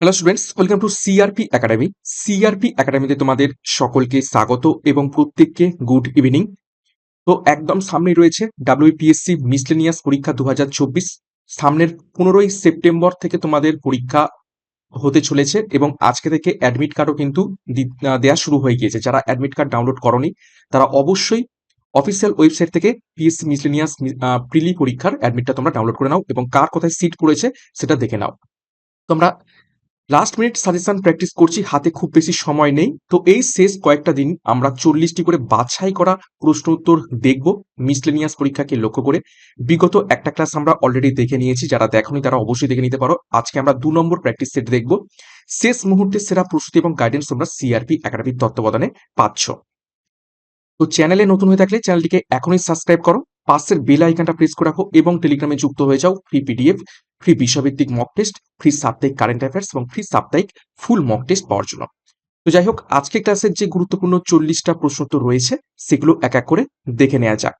Hello students welcome to CRP academy CRP একাডেমিতে তোমাদের সকলকে স্বাগত এবং প্রত্যেককে গুড ইভিনিং তো একদম সামনে রয়েছে ডাব্লিউপিএসসি মিসলেনিয়াস পরীক্ষা দু হাজার চব্বিশ। সামনের পনেরোই সেপ্টেম্বর থেকে তোমাদের পরীক্ষা হতে চলেছে এবং আজকে থেকে অ্যাডমিট কার্ডও কিন্তু দেওয়া শুরু হয়ে গিয়েছে। যারা অ্যাডমিট কার্ড ডাউনলোড করনি, তারা অবশ্যই অফিসিয়াল ওয়েবসাইট থেকে পিএসসি মিসলেনিয়াস প্রিলি পরীক্ষার অ্যাডমিটটা তোমরা ডাউনলোড করে নাও এবং কার কোথায় সিট পড়েছে সেটা দেখে নাও। তোমরা লাস্ট মিনিট সাজেশন প্র্যাকটিস করছি, হাতে খুব বেশি সময় নেই। তো এই শেষ কয়েকটা দিন আমরা চল্লিশটি করে বাছাই করা প্রশ্ন উত্তর দেখব মিসলেনিয়াস পরীক্ষাকে লক্ষ্য করে। বিগত একটা ক্লাস আমরা অলরেডি দেখে নিয়েছি, যারা দেখনি তারা অবশ্যই দেখে নিতে পারো। আজকে আমরা দু নম্বর প্র্যাকটিস সেট দেখব। শেষ মুহূর্তে সেরা প্রস্তুতি এবং গাইডেন্স তোমরা সিআরপি একাডেমির তত্ত্বাবধানে পাচ্ছ। তো চ্যানেলে নতুন হয়ে থাকলে চ্যানেলটিকে এখনই সাবস্ক্রাইব করো। পাশের বেল আইকনটা প্রেস করে রাখো এবং টেলিগ্রামে যুক্ত হয়ে যাও ফ্রি পিডিএফ ফ্রি বিষয়ভিত্তিক মক টেস্ট ফ্রি সাপ্তাহিক কারেন্ট অ্যাফেয়ার্স এবং ফ্রি সাপ্তাহিক ফুল মক টেস্ট পাওয়ার জন্য। তো যাই হোক আজকে ক্লাসের যে গুরুত্বপূর্ণ চল্লিশটা প্রশ্ন তো রয়েছে, সেগুলো এক এক করে দেখে নেওয়া যাক।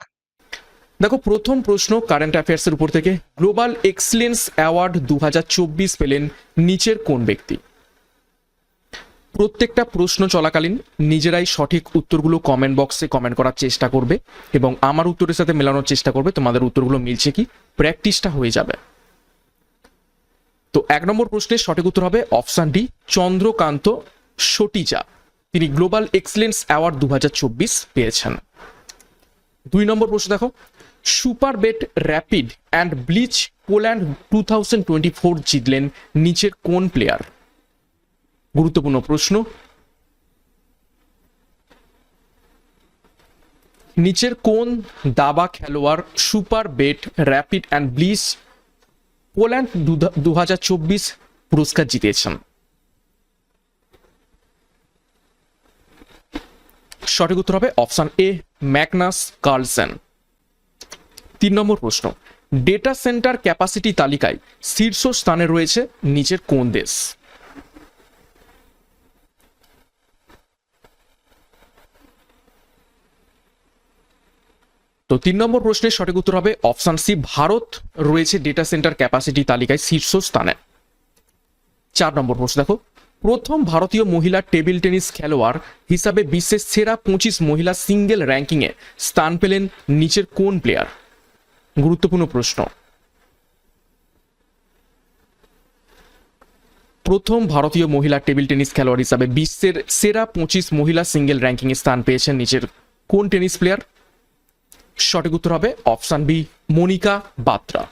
দেখো, প্রথম প্রশ্ন কারেন্ট অ্যাফেয়ার্সের উপর থেকে গ্লোবাল এক্সেলেন্স অ্যাওয়ার্ড দু হাজার চব্বিশ পেলেন নিচের কোন ব্যক্তি? প্রত্যেকটা প্রশ্ন চলাকালীন নিজেরাই সঠিক উত্তরগুলো কমেন্ট বক্সে কমেন্ট করার চেষ্টা করবে এবং আমার উত্তরের সাথে মেলানোর চেষ্টা করবে, তোমাদের উত্তরগুলো মিলছে কি? প্র্যাকটিসটা হয়ে যাবে। তো এক নম্বর প্রশ্নের সঠিক উত্তর হবে অপশান ডি, চন্দ্রকান্ত সটিজা তিনি গ্লোবাল এক্সেলেন্স অ্যাওয়ার্ড দু হাজার চব্বিশ পেয়েছেন। দুই নম্বর প্রশ্ন দেখো super bet rapid and blitz Poland two twenty four জিতলেন নিচের কোন প্লেয়ার গুরুত্বপূর্ণ প্রশ্ন। নিচের কোন দাবা খেলোয়াড় super bet, rapid and blitz Poland দু হাজার চব্বিশ পুরস্কার জিতেছেন? সঠিক উত্তর হবে অপশন এ, ম্যাগনাস কার্লসেন। তিন নম্বর প্রশ্ন ডেটা সেন্টার ক্যাপাসিটি তালিকায় শীর্ষ স্থানে রয়েছে নিচের কোন দেশ? তো তিন নম্বর প্রশ্নের সঠিক উত্তর হবে অপশন সি, ভারত। রয়েছে ডেটা সেন্টার ক্যাপাসিটি তালিকায় শীর্ষ স্থানে। চার নম্বর প্রশ্ন, দেখো। প্রথম ভারতীয় মহিলা টেবিল টেনিস খেলোয়াড় হিসাবে বিশ্বের সেরা পঁচিশ মহিলা সিঙ্গেল র্যাঙ্কিংয়ে স্থান পেলেন নিচের কোন প্লেয়ার গুরুত্বপূর্ণ প্রশ্ন। প্রথম ভারতীয় মহিলা টেবিল টেনিস খেলোয়াড় হিসাবে বিশ্বের সেরা পঁচিশ মহিলা সিঙ্গেল র্যাঙ্কিংয়ে স্থান পেয়েছেন নিচের কোন টেনিস প্লেয়ার সঠিক উত্তর হবে option B, Manika Batra.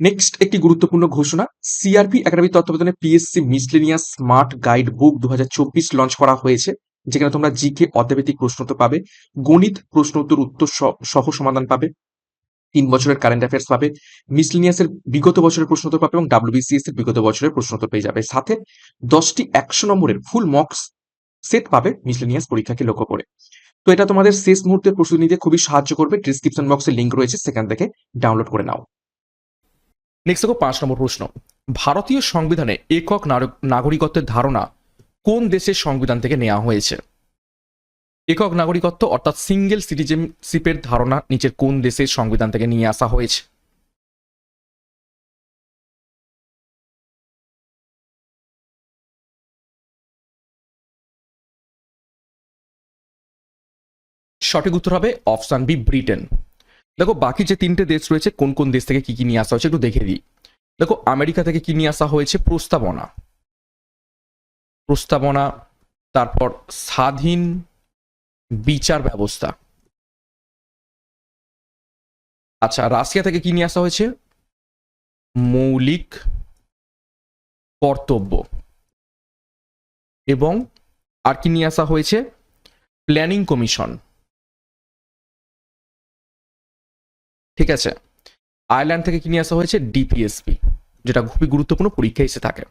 Next একটি গুরুত্বপূর্ণ ঘোষণা। সিআরপি একাডেমি তত্ত্বাবধানে PSC miscellaneous smart guide book দু হাজার চব্বিশ লঞ্চ করা হয়েছে, যেখানে তোমরা জিকে অধ্যাবেতিক প্রশ্ন তো পাবে, গণিত প্রশ্ন উত্তর উত্তর সহ সমাধান পাবে, তিন বছরের কারেন্ট অ্যাফেয়ার্স পাবে মিসলেনিয়াসের বিগত বছরের প্রশ্ন উত্তর পাবে এবং ডাব্লিউবিসিএস এর বিগত বছরের প্রশ্ন উত্তর পেয়ে যাবে। সাথে দশটি একশো নম্বরের ফুল মক্স সেট পাবে মিসলেনিয়াস পরীক্ষাকে লক্ষ্য করে। তো এটা তোমাদের শেষ মুহূর্তের প্রস্তুতি নিতে খুবই সাহায্য করবে। ডিসক্রিপশন বক্সে লিঙ্ক রয়েছে, সেখান থেকে ডাউনলোড করে নাও। নেক্সট দেখো পাঁচ নম্বর প্রশ্ন। ভারতীয় সংবিধানে একক নাগরিকত্বের ধারণা কোন দেশের সংবিধান থেকে নেওয়া হয়েছে? একক নাগরিকত্ব অর্থাৎ সিঙ্গেল সিটিজেনশিপের ধারণা নিচের কোন দেশের সংবিধান থেকে নিয়ে আসা হয়েছে? সঠিক উত্তর হবে অপশন বি, ব্রিটেন। দেখো, বাকি যে তিনটে দেশ রয়েছে, কোন কোন দেশ থেকে কি কি নিয়ে আসা হয়েছে একটু দেখে দিই। দেখো, আমেরিকা থেকে কি নিয়ে আসা হয়েছে? প্রস্তাবনা। প্রস্তাবনা, তারপর স্বাধীন বিচার ব্যবস্থা। আচ্ছা রাশিয়া থেকে কি নিয়ে আসা হয়েছে? মৌলিক কর্তব্য। এবং আর কি নিয়ে আসা হয়েছে? Planning commission. ঠিক আছে? আয়ারল্যান্ড থেকে কি নিয়ে আসা হয়েছে ডিপিএসপি যেটা খুবই গুরুত্বপূর্ণ পরীক্ষা এসে থাকে।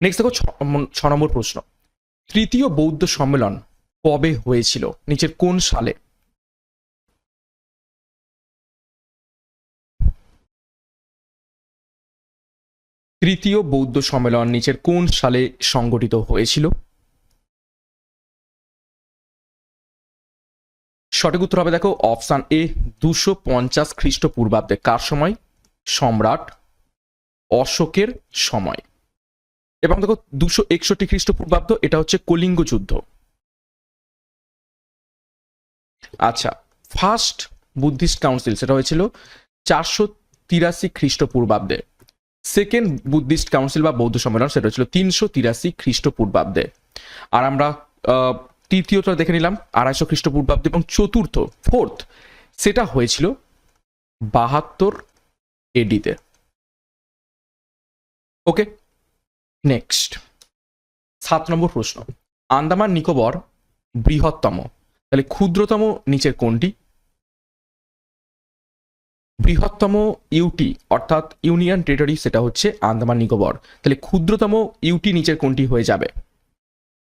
নেক্সট দেখো ছ নম্বর প্রশ্ন। তৃতীয় বৌদ্ধ সম্মেলন কবে হয়েছিল? নিচের কোন সালে? তৃতীয় বৌদ্ধ সম্মেলন নিচের কোন সালে সংগঠিত হয়েছিল? সঠিক উত্তর হবে দেখো অপশান এ দুশো পঞ্চাশ খ্রিস্টপূর্বাব্দে। কার সময়? সম্রাট অশোকের সময়। এবং দেখো, দুশো একষট্টি খ্রিস্টপূর্বাব্দ, এটা হচ্ছে কলিঙ্গ যুদ্ধ। আচ্ছা ফার্স্ট বুদ্ধিস্ট কাউন্সিল সেটা হয়েছিল চারশো তিরাশি খ্রিস্টপূর্বাব্দে। সেকেন্ড বুদ্ধিস্ট কাউন্সিল বা বৌদ্ধ সম্মেলন, সেটা হচ্ছিল তিনশো তিরাশি খ্রিস্টপূর্বাব্দে। আর আমরা তৃতীয়টা দেখে নিলাম, আড়াইশো খ্রিস্টপূর্বাব্দে এবং চতুর্থ, ফোর্থ। সেটা হয়েছিল বাহাত্তর এডিতে। ওকে, নেক্সট। সাত নম্বর প্রশ্ন। আন্দামান নিকোবর বৃহত্তম। তাহলে ক্ষুদ্রতম নিচের কোনটি? বৃহত্তম ইউটি, অর্থাৎ ইউনিয়ন টেরিটরি, সেটা হচ্ছে আন্দামান নিকোবর। তাহলে ক্ষুদ্রতম ইউটি নিচের কোনটি হয়ে যাবে?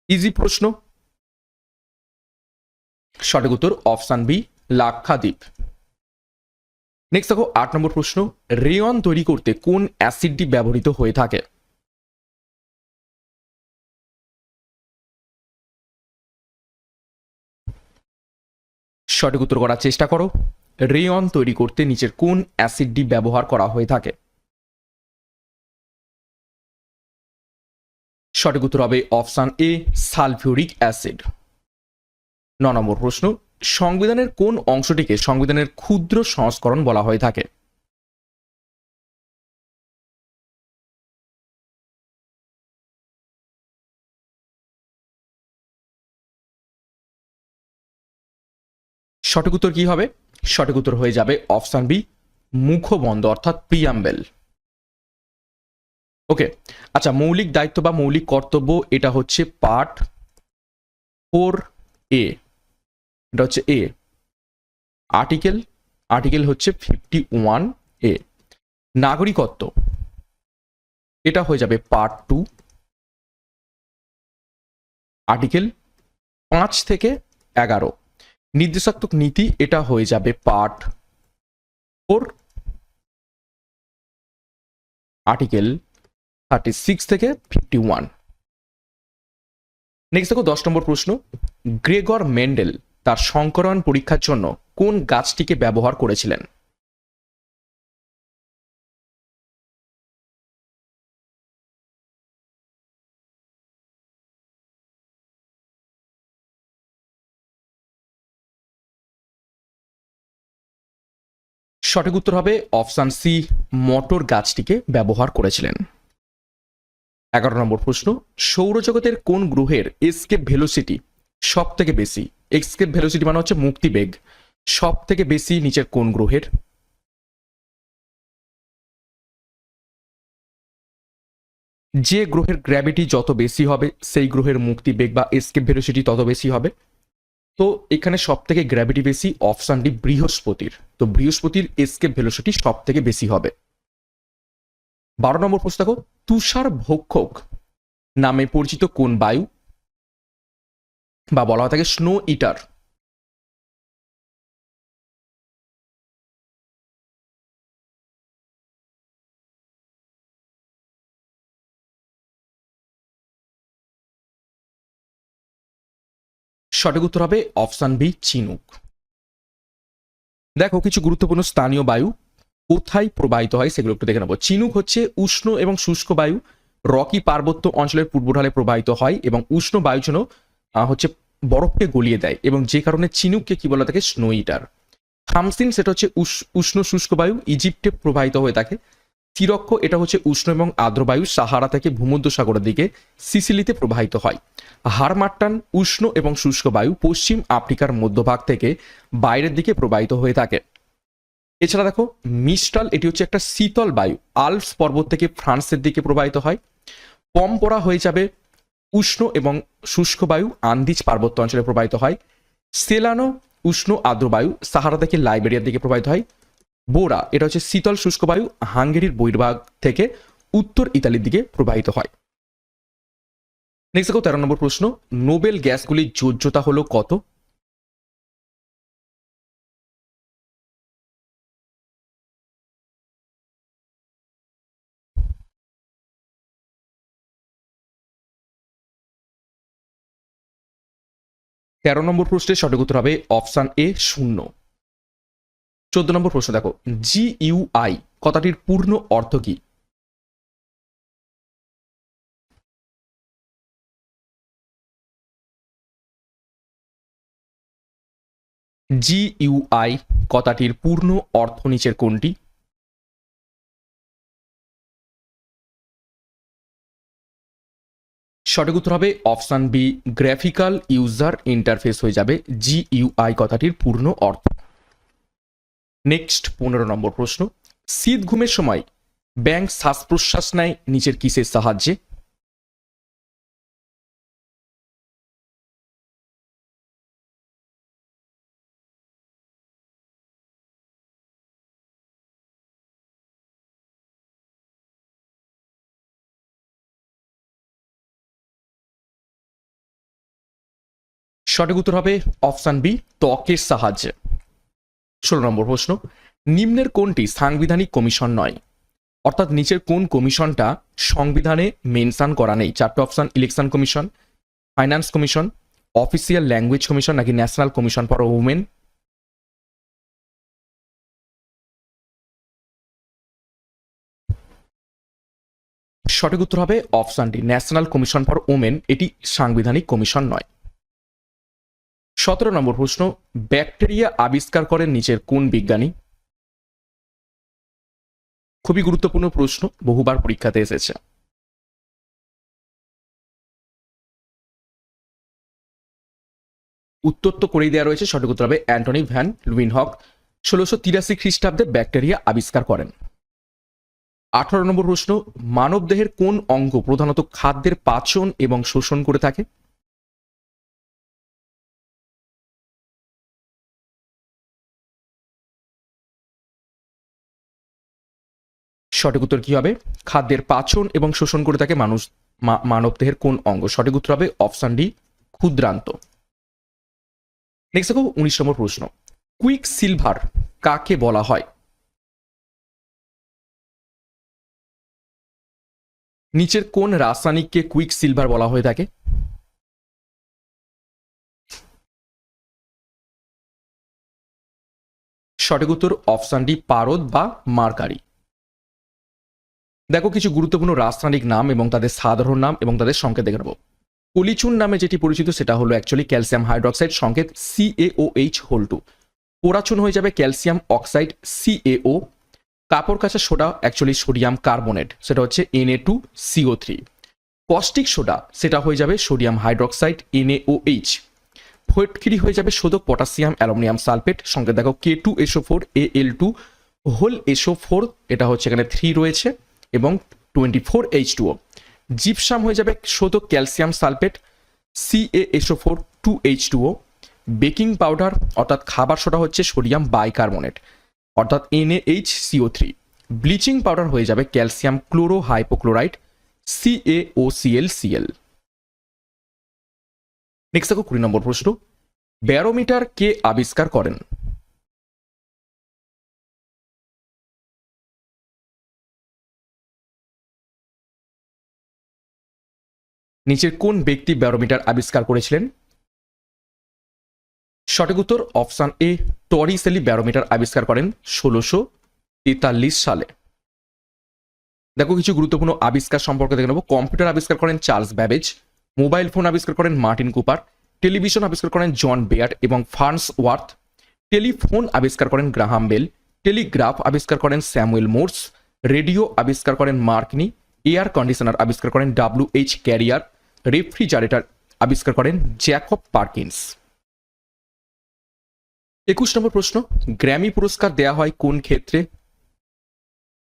ইজি প্রশ্ন। সঠিক উত্তর অপশান বি, লাক্ষাদ্বীপ। নেক্সট দেখো, আট নম্বর প্রশ্ন রেয়ন তৈরি করতে কোন অ্যাসিডটি ব্যবহৃত হয়ে থাকে? সঠিক উত্তর করার চেষ্টা করো রেয়ন তৈরি করতে নিচের কোন অ্যাসিডটি ব্যবহার করা হয়ে থাকে? সঠিক উত্তর হবে অপশান এ, সালফিউরিক অ্যাসিড। ন নম্বর প্রশ্ন, সংবিধানের কোন অংশটিকে সংবিধানের ক্ষুদ্র সংস্করণ বলা হয়ে থাকে? সঠিক উত্তর কি হবে? সঠিক উত্তর হয়ে যাবে অপশান বি, মুখবন্ধ, অর্থাৎ প্রিয়াম্বেল। ওকে আচ্ছা মৌলিক দায়িত্ব বা মৌলিক কর্তব্য এটা হচ্ছে পার্ট ফোর এ। এটা হচ্ছে এ আর্টিকেল আর্টিকেল হচ্ছে ফিফটি ওয়ান এ নাগরিকত্ব, এটা হয়ে যাবে পার্ট টু আর্টিকেল পাঁচ থেকে এগারো। নির্দেশাত্মক নীতি, এটা হয়ে যাবে part four article thirty six থেকে ফিফটি ওয়ান নেক্সট দেখো দশ নম্বর প্রশ্ন গ্রেগর মেন্ডেল তার সংকরণ পরীক্ষার জন্য কোন গাছটিকে ব্যবহার করেছিলেন? সঠিক উত্তর হবে অপশান সি, মটর গাছটিকে ব্যবহার করেছিলেন। এগারো নম্বর প্রশ্ন, সৌরজগতের কোন গ্রহের এসকেপ ভেলোসিটি সব থেকে বেশি? এসকেপ ভেলোসিটি মানে হচ্ছে মুক্তিবেগ সব থেকে বেশি নিচের কোন গ্রহের? যে গ্রহের গ্র্যাভিটি যত বেশি হবে, সেই গ্রহের মুক্তিবেগ বা এসকেপ ভেলোসিটি তত বেশি হবে। তো এখানে সব থেকে গ্র্যাভিটি বেশি অপশানটি বৃহস্পতির। তো বৃহস্পতির এসকেপ ভেলোসিটি সব থেকে বেশি হবে। বারো নম্বর প্রশ্ন দেখো, তুষার ভক্ষক নামে পরিচিত কোন বায়ু? বা বলা হয় থাকে স্নো ইটার সঠিক উত্তর হবে অপশান বি চিনুক। দেখো কিছু গুরুত্বপূর্ণ স্থানীয় বায়ু কোথায় প্রবাহিত হয় সেগুলো একটু দেখে নেব। চিনুক হচ্ছে উষ্ণ এবং শুষ্ক বায়ু। রকি পার্বত্য অঞ্চলের পূর্ব ঢালে প্রবাহিত হয় এবং উষ্ণ বায়ু আহ, হচ্ছে বরফকে গলিয়ে দেয় এবং যে কারণে চিনুককে কি বলা থাকে স্নো ইটার হামসিন সেটা হচ্ছে উষ- উষ্ণ শুষ্ক বায়ু, ইজিপ্টে প্রবাহিত হয়ে থাকে। তিরক্ষ এটা হচ্ছে উষ্ণ এবং আর্দ্র বায়ু, সাহারা থেকে ভূমধ্য সাগরের দিকে সিসিলিতে প্রবাহিত হয়। হারমাট্টান উষ্ণ এবং শুষ্ক বায়ু, পশ্চিম আফ্রিকার মধ্যভাগ থেকে বাইরের দিকে প্রবাহিত হয়ে থাকে। এছাড়া দেখো, মিস্টাল, এটি হচ্ছে একটা শীতল বায়ু। আলপস পর্বত থেকে ফ্রান্সের দিকে প্রবাহিত হয়। পম্পরা হয়ে যাবে উষ্ণ এবং শুষ্ক বায়ু আন্দিজ পার্বত্য অঞ্চলে প্রবাহিত হয়। সেলানো, উষ্ণ আর্দ্র বায়ু সাহারা থেকে লাইবেরিয়ার দিকে প্রবাহিত হয়। বোরা, এটা হচ্ছে শীতল শুষ্ক বায়ু হাঙ্গেরির বহির্ভাগ থেকে উত্তর ইতালির দিকে প্রবাহিত হয়। নেক্সট দেখো তেরো নম্বর প্রশ্ন, নোবেল গ্যাসগুলির যোজ্যতা হলো কত? তেরো নম্বর প্রশ্নের সঠিক উত্তর হবে অপশান এ শূন্য। চোদ্দ নম্বর প্রশ্ন দেখো জি ইউআই কথাটির পূর্ণ অর্থ কি? জিইউআই কথাটির পূর্ণ অর্থ নিচের কোনটি? সঠিক উত্তর হবে option B, graphical user interface হয়ে যাবে জিইউআই কথাটির পূর্ণ অর্থ। নেক্সট পনেরো নম্বর প্রশ্ন। শীত ঘুমের সময় ব্যাংক শ্বাস প্রশ্বাস নেয় নিচের কিসের সাহায্যে? সঠিক উত্তর হবে অপশান বি, ত্বকের সাহায্যে। ষোলো নম্বর প্রশ্ন, নিম্নের কোনটি সাংবিধানিক কমিশন নয়? অর্থাৎ নিচের কোন কমিশনটা সংবিধানে মেনশান করা নেই? চারটে option, election commission, finance commission, official language commission নাকি ন্যাশনাল কমিশন ফর উমেন সঠিক উত্তর হবে অপশনটি, ন্যাশনাল কমিশন ফর ওমেন। এটি সাংবিধানিক কমিশন নয়। সতেরো নম্বর প্রশ্ন, ব্যাকটেরিয়া আবিষ্কার করেন নিচের কোন বিজ্ঞানী? খুবই গুরুত্বপূর্ণ প্রশ্ন, বহুবার পরীক্ষাতে এসেছে। উত্তর তো করেই দেওয়া রয়েছে, সঠিক উত্তর হবে অ্যান্টনি ভ্যান লুইন হক ষোলোশো তিরাশি খ্রিস্টাব্দে ব্যাকটেরিয়া আবিষ্কার করেন। আঠারো নম্বর প্রশ্ন, মানবদেহের কোন অঙ্গ প্রধানত খাদ্যের পাচন এবং শোষণ করে থাকে? সঠিক উত্তর কি হবে? খাদ্যের পাচন এবং শোষণ করে থাকে মানুষ মানবদেহের কোন অঙ্গ? সঠিক উত্তর হবে অপশন ডি, ক্ষুদ্রান্ত। নেক্সট দেখো উনিশ নম্বর প্রশ্ন। কুইক সিলভার কাকে বলা হয়? নিচের কোন রাসায়নিককে কুইক সিলভার বলা হয়ে থাকে? সঠিক উত্তর অপশন ডি, পারদ বা মার্কারি। দেখো, কিছু গুরুত্বপূর্ণ রাসায়নিক নাম এবং তাদের সাধারণ নাম এবং তাদের সংকেত দেখে নেব। পলিচুন নামে যেটি পরিচিত, সেটা হলো অ্যাকচুয়ালি ক্যালসিয়াম হাইড্রক্সাইড সংকেত C A O H whole two পোড়াচুন হয়ে যাবে ক্যালসিয়াম অক্সাইড সিএও কাপড় কাচা সোডা অ্যাকচুয়ালি সোডিয়াম কার্বনেট সেটা হচ্ছে NA two CO three caustic soda, সেটা হয়ে যাবে সোডিয়াম হাইড্রক্সাইড এনএওএইচ ফটকিরি হয়ে যাবে শোধক পটাশিয়াম অ্যালুমিনিয়াম সালফেট সঙ্গে দেখো K two SO four A L two whole SO four এটা হচ্ছে এখানে থ্রি রয়েছে। এবং twenty four H two O gypsum হয়ে যাবে শোধক calcium sulphate CA SO four two H two O baking powder অর্থাৎ খাবার সোডা হচ্ছে সোডিয়াম বাইকার্বনেট অর্থাৎ NH CO three bleaching powder হয়ে যাবে calcium chloro hypochloride CAOCL CL next দেখো কুড়ি নম্বর প্রশ্ন। ব্যারোমিটার কে আবিষ্কার করেন? নিচের কোন ব্যক্তি ব্যারোমিটার আবিষ্কার করেছিলেন? সঠিক উত্তর অপশন এ, টরিসেলি ব্যারোমিটার আবিষ্কার করেন ষোলোশো তেতাল্লিশ সালে। দেখো, কিছু গুরুত্বপূর্ণ আবিষ্কার সম্পর্কে দেখে নেব। কম্পিউটার আবিষ্কার করেন চার্লস ব্যাবেজ, মোবাইল ফোন আবিষ্কার করেন মার্টিন কুপার, টেলিভিশন আবিষ্কার করেন জন বেয়ার এবং ফার্নস ওয়ার্থ, টেলিফোন আবিষ্কার করেন গ্রাহাম বেল, টেলিগ্রাফ আবিষ্কার করেন স্যামুয়েল মোর্স, রেডিও আবিষ্কার করেন মার্কনি এয়ার কন্ডিশনার আবিষ্কার করেন ডাব্লিউ এইচ ক্যারিয়ার, রেফ্রিজারেটর আবিষ্কার করেন জ্যাকব পার্কিন্স। একুশ নম্বর প্রশ্ন, গ্র্যামি পুরস্কার দেয়া হয় কোন ক্ষেত্রে?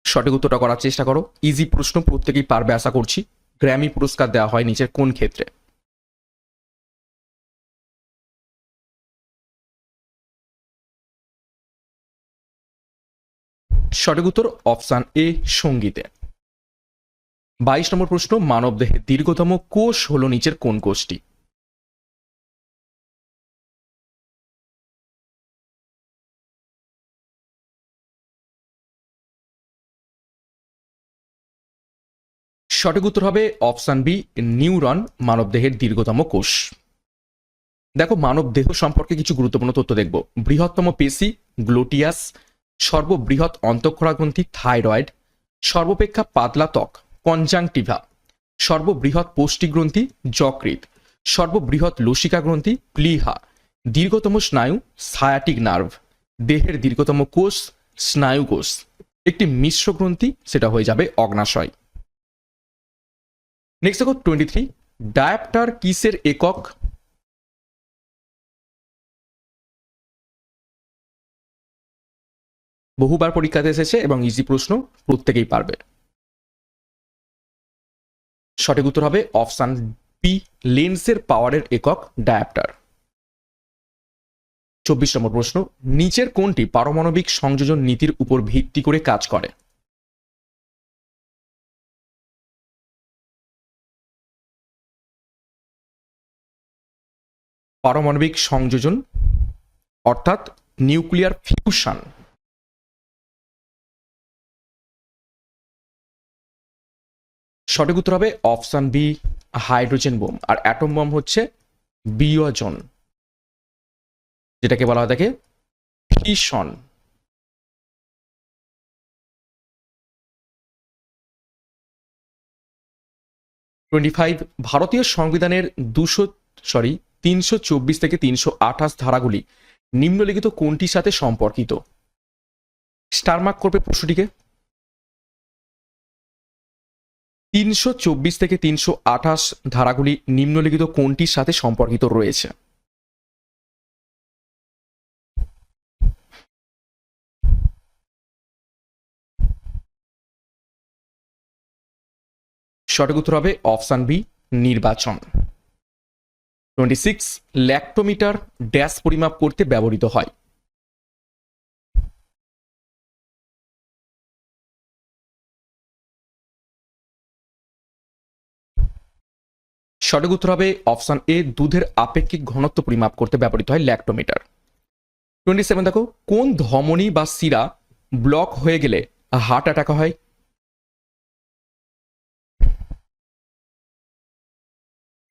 সঠিক উত্তরটা করার চেষ্টা করো। ইজি প্রশ্ন, প্রত্যেকেই পারবে, আশা করছি। গ্র্যামি পুরস্কার দেওয়া হয় নিচের কোন ক্ষেত্রে? সঠিক উত্তর, অপশান এ, সঙ্গীতে। বাইশ নম্বর প্রশ্ন, মানবদেহের দীর্ঘতম কোষ হল নিচের কোন কোষটি? সঠিক উত্তর হবে অপশান বি, নিউরন, মানবদেহের দীর্ঘতম কোষ। দেখো মানব দেহ সম্পর্কে কিছু গুরুত্বপূর্ণ তথ্য দেখব। বৃহত্তম পেশি, গ্লোটিয়াস, সর্ববৃহৎ অন্তঃক্ষরা গ্রন্থি থাইরয়েড, সর্বপেক্ষা পাতলা ত্বক। কনজাংটিভা সর্ববৃহৎ পৌষ্টিক গ্রন্থি যকৃত সর্ববৃহৎ লসিকা গ্রন্থি প্লিহা। দীর্ঘতম স্নায়ু সায়াটিক নার্ভ। দেহের দীর্ঘতম কোষ স্নায়ু কোষ। একটি মিশ্র গ্রন্থি, সেটা হয়ে যাবে অগ্নাশয়। নেক্সট দেখো টোয়েন্টি থ্রি ডায়াপ্টার কিসের একক? বহুবার পরীক্ষাতে এসেছে এবং ইজি প্রশ্ন প্রত্যেকেই পারবে। সঠিক উত্তর হবে অপশান বি, লেন্সের পাওয়ারের একক ডায়াপ্টার। চব্বিশ নম্বর প্রশ্ন, নিচের কোনটি পারমাণবিক সংযোজন নীতির উপর ভিত্তি করে কাজ করে? পারমাণবিক সংযোজন, অর্থাৎ নিউক্লিয়ার ফিউশন। সঠিক উত্তর হবে অপশান বি, হাইড্রোজেন বোম। আর অ্যাটম বোম হচ্ছে বিয়োজন, যেটাকে বলা হয় থাকে ফিশন টোয়েন্টি ফাইভ, ভারতীয় সংবিধানের দুশো, সরি, তিনশো চব্বিশ থেকে তিনশো আঠাশ ধারাগুলি নিম্নলিখিত কোনটির সাথে সম্পর্কিত? স্টারমার্ক করবে প্রশ্নটিকে। তিনশো চব্বিশ থেকে তিনশো আঠাশ ধারাগুলি নিম্নলিখিত কোনটির সাথে সম্পর্কিত রয়েছে? সঠিক উত্তর হবে অপশান বি, নির্বাচন। টোয়েন্টি সিক্স, ল্যাক্টোমিটার ড্যাশ পরিমাপ করতে ব্যবহৃত হয়। সঠিক উত্তর হবে অপশান এ, দুধের আপেক্ষিক ঘনত্ব পরিমাপ করতে ব্যবহৃত হয় ল্যাক্টোমিটার। টোয়েন্টি সেভেন দেখো, কোন ধমনী বা শিরা ব্লক হয়ে গেলে হার্ট অ্যাটাক হয়?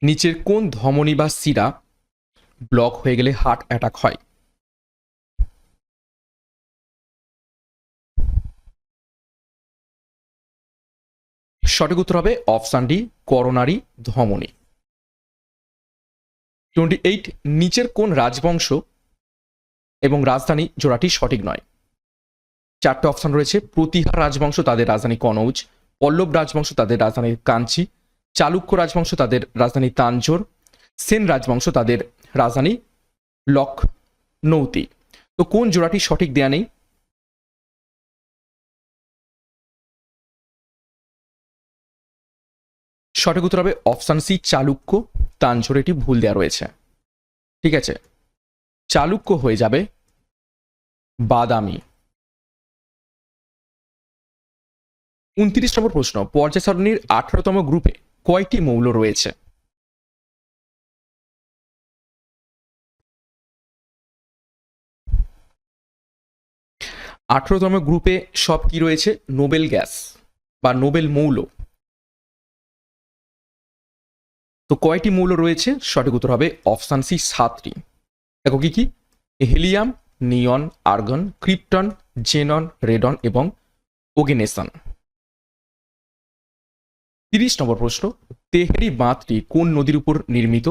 নিচের কোন ধমনী বা শিরা ব্লক হয়ে গেলে হার্ট অ্যাটাক হয়? সঠিক উত্তর হবে অপশান ডি করোনারি ধমনী। টোয়েন্টি এইট নিচের কোন রাজবংশ এবং রাজধানী জোড়াটি সঠিক নয়? চারটে অপশান রয়েছে। প্রতিহার রাজবংশ, তাদের রাজধানী কনৌজ। পল্লব রাজবংশ, তাদের রাজধানী কাঞ্চি। চালুক্য রাজবংশ, তাদের রাজধানী তাঞ্জোর। সেন রাজবংশ, তাদের রাজধানী লক নৌতি তো কোন জোড়াটি সঠিক দেয়া নেই? সঠিক উত্তর হবে অপশান সি, চালুক্য। তাঞ্জোর এটি ভুল দেওয়া রয়েছে। ঠিক আছে। চালুক্য হয়ে যাবে বাদামি। উনত্রিশ নম্বর প্রশ্ন পর্যায় সারণীর আঠারোতম গ্রুপে কয়টি মৌল রয়েছে? আঠারোতম গ্রুপে সব কি রয়েছে? নোবেল গ্যাস বা নোবেল মৌল। তো কয়টি মৌল রয়েছে? সঠিক উত্তর হবে অপশান সি সাতটি। দেখো কি কি? Helium, neon, argon, krypton, xenon, radon এবং ওগেনেসন তিরিশ নম্বর প্রশ্ন, তেহেরি বাঁধটি কোন নদীর উপর নির্মিত?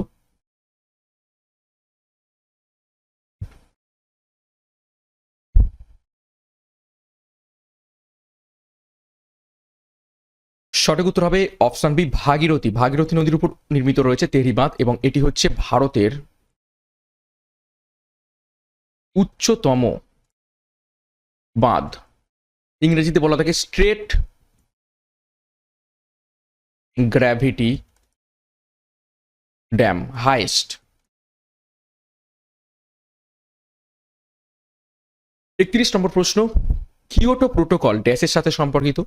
সঠিক উত্তর হবে অপশন বি, ভাগীরথী। ভাগীরথী নদীর উপর নির্মিত রয়েছে তেহরি বাঁধ এবং এটি হচ্ছে ভারতের উচ্চতম বাঁধ। ইংরেজিতে বলা থাকে স্ট্রেট গ্র্যাভিটি ড্যাম হাইস্ট একত্রিশ নম্বর প্রশ্ন কিওটো প্রোটোকল ড্যাশের সাথে সম্পর্কিত?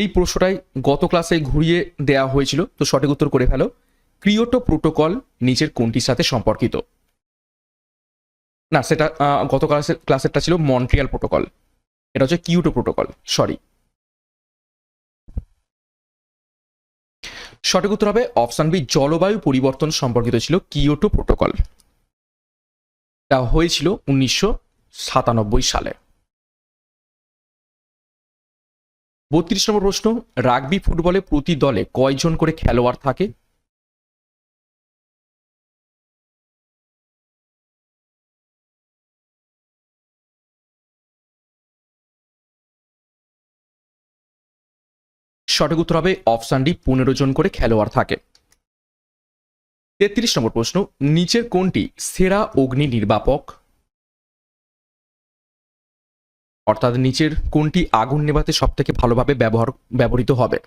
এই প্রশ্নটাই গত ক্লাসে ঘুরিয়ে দেওয়া হয়েছিল। তো সঠিক উত্তর করে ফেলো। ক্রিওটো প্রোটোকল নিচের কোনটির সাথে সম্পর্কিত? না, সেটা গত ক্লাসের ক্লাসেরটা ছিল মন্ট্রিয়াল প্রোটোকল এটা হচ্ছে কিউটো প্রোটোকল সরি সঠিক উত্তর হবে অপশন বি জলবায়ু পরিবর্তন সম্পর্কিত ছিল কিয়োটো প্রোটোকল তা হয়েছিল উনিশশো সাতানব্বই সালে। বত্রিশ নম্বর প্রশ্ন, রাগবি ফুটবলে প্রতি দলে কয়জন করে খেলোয়াড় থাকে? সঠিক উত্তর হবে অপশানটি পনেরো জন করে খেলোয়াড় থাকে। তেত্রিশ নম্বর প্রশ্ন, নিচের কোনটি সেরা অগ্নি নির্বাপক? অর্থাৎ নিচের কোনটি আগুন নেভাতে সব থেকে ভালোভাবে ব্যবহার, ব্যবহৃত হবে?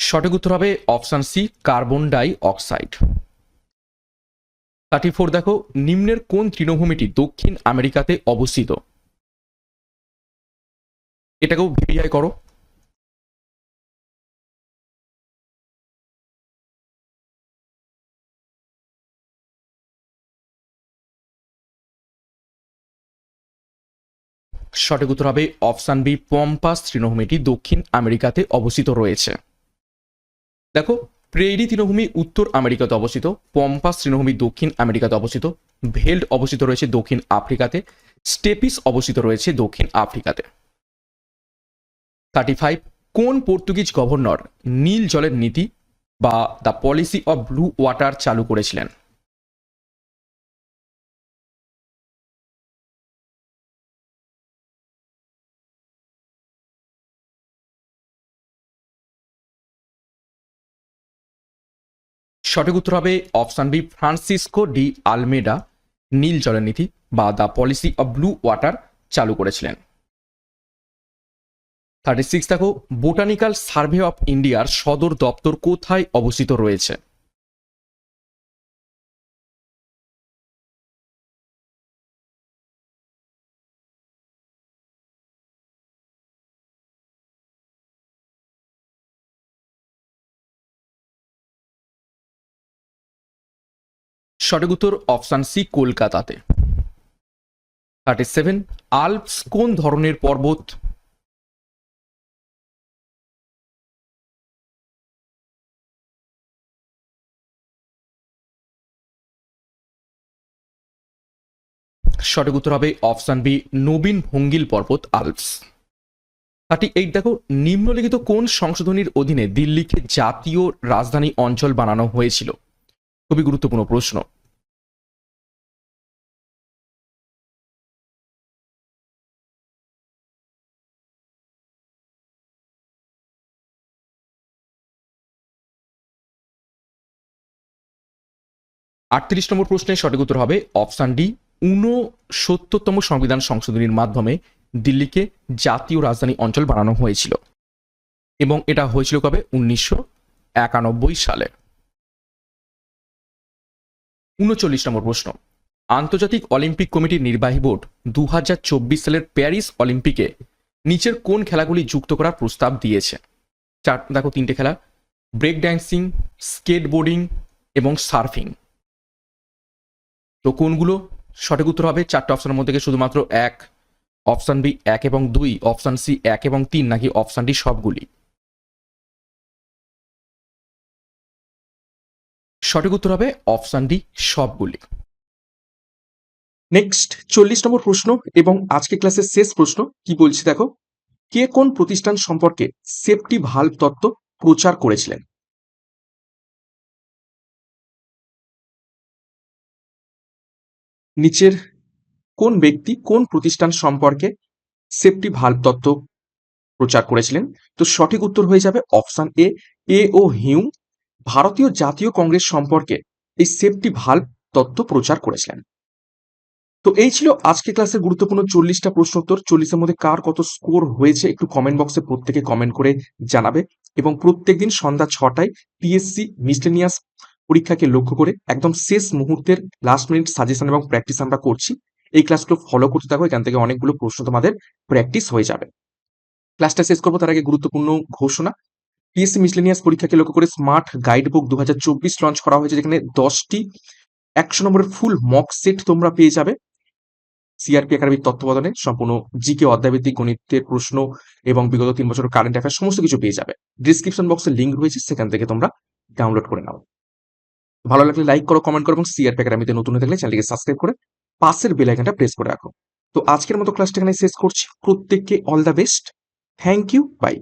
সঠিক উত্তর হবে option C, carbon dioxide thirty four, দেখো, নিম্নের কোন তৃণভূমিটি দক্ষিণ আমেরিকাতে অবস্থিত? এটাকেও ভিভিআই করো। সঠিক উত্তর হবে অপশান বি, পম্পাস। তৃণভূমিটি দক্ষিণ আমেরিকাতে অবস্থিত রয়েছে। দেখো প্রেরি তৃণভূমি উত্তর আমেরিকাতে অবস্থিত, পম্পাস তৃণভূমি দক্ষিণ আমেরিকাতে অবস্থিত, ভেল্ড অবস্থিত রয়েছে দক্ষিণ আফ্রিকাতে, স্টেপিস অবস্থিত রয়েছে দক্ষিণ আফ্রিকাতে। থার্টি ফাইভ, কোন পর্তুগিজ গভর্নর নীল জলের নীতি বা the policy of blue water চালু করেছিলেন? সঠিক উত্তর হবে option B, Francisco de Almeida নীল জলের নীতি বা the policy of blue water চালু করেছিলেন। থার্টি সিক্স, দেখো, বোটানিক্যাল সার্ভে অফ ইন্ডিয়ার সদর দপ্তর কোথায় অবস্থিত রয়েছে? সঠিক উত্তর অপশান সি, কলকাতাতে। থার্টি সেভেন আলপস কোন ধরনের পর্বত? সঠিক উত্তর হবে অপশান বি, নবীন ভঙ্গিল পর্বত, আলপস। থার্টি এইট দেখো, নিম্নলিখিত কোন সংশোধনীর অধীনে দিল্লিকে জাতীয় রাজধানী অঞ্চল বানানো হয়েছিল? খুবই গুরুত্বপূর্ণ প্রশ্ন। আটত্রিশ নম্বর প্রশ্নের সঠিক উত্তর হবে অপশান ডি, ঊনসত্তরতম সংবিধান সংশোধনীর মাধ্যমে দিল্লিকে জাতীয় রাজধানী অঞ্চল বানানো হয়েছিল। এবং এটা হয়েছিল কবে? উনিশশো একানব্বই সালে। উনচল্লিশ নম্বর প্রশ্ন। আন্তর্জাতিক অলিম্পিক কমিটির নির্বাহী বোর্ড দু হাজার চব্বিশ সালের প্যারিস অলিম্পিকে নিচের কোন খেলাগুলি যুক্ত করার প্রস্তাব দিয়েছে? চার, দেখো তিনটে খেলা। ব্রেক ড্যান্সিং, স্কেটবোর্ডিং এবং সার্ফিং। তো কোনগুলো? সঠিক উত্তর হবে চারটে অপশনের মধ্যে শুধুমাত্র এক। অপশান বি এক এবং দুই, অপশান সি এক এবং তিন নাকি অপশন ডি সবগুলি? সঠিক উত্তর হবে অপশন ডি, সবগুলি। নেক্সট, চল্লিশ নম্বর প্রশ্ন এবং আজকে ক্লাসের শেষ প্রশ্ন, কি বলছে দেখো? কে কোন প্রতিষ্ঠান সম্পর্কে সেফটি ভাল্ব তত্ত্ব প্রচার করেছিলেন? নিচের, কোন ব্যক্তি কোন প্রতিষ্ঠান সম্পর্কে সেফটি ভাল্ব তত্ত্ব প্রচার করেছিলেন? তো সঠিক উত্তর হয়ে যাবে option A A O Hume ভারতীয় জাতীয় কংগ্রেস সম্পর্কে এই সেফটি ভাল্ব তত্ত্ব প্রচার করেছিলেন। তো এই ছিল আজকে ক্লাসের গুরুত্বপূর্ণ চল্লিশটা প্রশ্ন উত্তর চল্লিশের মধ্যে কার কত স্কোর হয়েছে একটু কমেন্ট বক্সে প্রত্যেকে কমেন্ট করে জানাবে এবং প্রত্যেকদিন সন্ধ্যা ছটায় পিএসসি মিসলেনিয়াস পরীক্ষাকে লক্ষ্য করে একদম শেষ মুহূর্তের লাস্ট মিনিট সাজেশন এবং প্র্যাকটিস আমরা করছি। এই ক্লাসগুলো ফলো করতে থাকো, এখান থেকে অনেকগুলো প্রশ্ন তোমাদের প্র্যাকটিস হয়ে যাবে। ক্লাসটা শেষ করব, তার আগে গুরুত্বপূর্ণ ঘোষণা। পিএসসি মিসলেনিয়াস পরীক্ষাকে লক্ষ্য করে স্মার্ট গাইড বুক চব্বিশ লঞ্চ করা হয়েছে, যেখানে দশটি একশো নম্বরের ফুল মক সেট তোমরা পেয়ে যাবে। সিআরপি একাডেমির তত্ত্বাবধানে সম্পূর্ণ জিকে অধ্যায়ভিত্তিক গণিতের প্রশ্ন এবং বিগত তিন বছরের কারেন্ট অ্যাফেয়ার সমস্ত কিছু পেয়ে যাবে। ডিসক্রিপশন বক্সে লিঙ্ক রয়েছে, সেখান থেকে তোমরা ডাউনলোড করে নাও। ভালো লাগলে লাইক করো কমেন্ট করো এবং সিআরপি একাডেমিতে নতুন হয়ে থাকলে চ্যানেলটিকে সাবস্ক্রাইব করে পাশের বেল আইকনটা প্রেস করে রাখো। তো আজকের মতো ক্লাসটা এখানে শেষ করছি। প্রত্যেককে all the best thank you bye